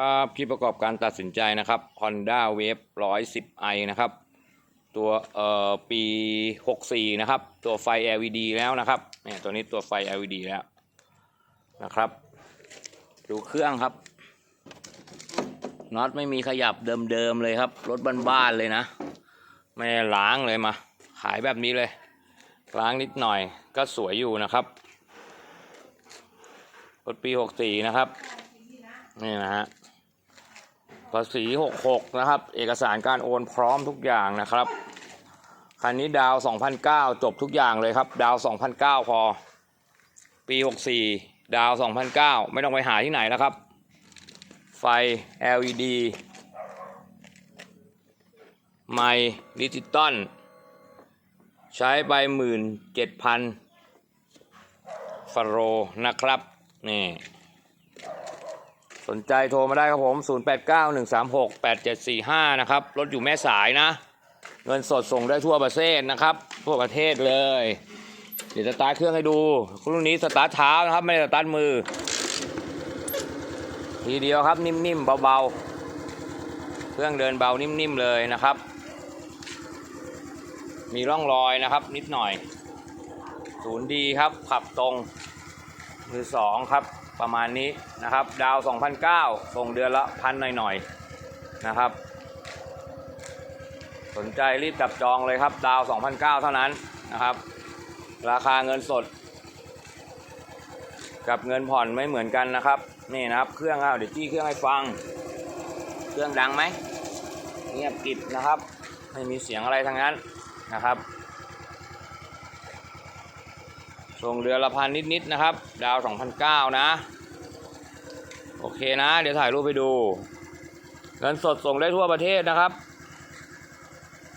ครับที่ประกอบการตัดสินใจนะครับ Honda Wave 110i นะครับ ตัวเอ่อปี 64 นะครับ ตัวไฟ LED แล้วนะครับเนี่ยตัวนี้ตัวไฟ LED แล้วนะครับ ดูเครื่องครับน็อตไม่มีขยับเดิมๆเลยครับ รถบ้านๆเลยนะ ไม่ล้างเลยมา ขายแบบนี้เลย ล้างนิดหน่อยก็สวยอยู่นะครับรถปี 64 นะครับ นี่นะฮะภาษี66นะครับ เอกสารการโอนพร้อมทุกอย่างนะครับคันนี้ดาว2009จบทุกอย่างเลยครับ ดาว2009พอ ปี64ดาว2009ไม่ต้องไปหาที่ไหนแล้วครับ ไฟ LED ไมดิจิตอลใช้ไปหมื่นเจ็ดพันฟาโรนะครับ นี่ สนใจโทรมาได้ครับผม 0891368745 นะครับ รถอยู่แม่สายนะ เงินสดส่งได้ทั่วประเทศนะครับ ทั่วประเทศเลย เดี๋ยวสตาร์ทเครื่องให้ดู รุ่นนี้สตาร์ทเท้านะครับ ไม่ได้สตาร์ทมือ ทีเดียวครับนิ่มๆเบาๆ เครื่องเดินเบานิ่มๆเลยนะครับ มีร่องรอยนะครับ นิดหน่อย ศูนย์ดีครับขับตรง มือสองครับ ประมาณนี้นะครับ ดาว 2,009ส่งเดือนละพันหน่อยๆนะครับ สนใจรีบจับจองเลยครับ ดาว 2,009 เท่านั้นนะครับ ราคาเงินสด กับเงินผ่อนไม่เหมือนกันนะครับ นี่นะครับ เครื่องอ้าวเดี๋ยวจี้เครื่องให้ฟัง เครื่องดังไหมเงียบกริบนะครับ ไม่มีเสียงอะไรทั้งนั้นนะครับ ส่งเรือละพันนิดๆนะครับ ดาว2,009นะ โอเคนะ เดี๋ยวถ่ายรูปไปดู เงินสดส่งได้ทั่วประเทศนะครับ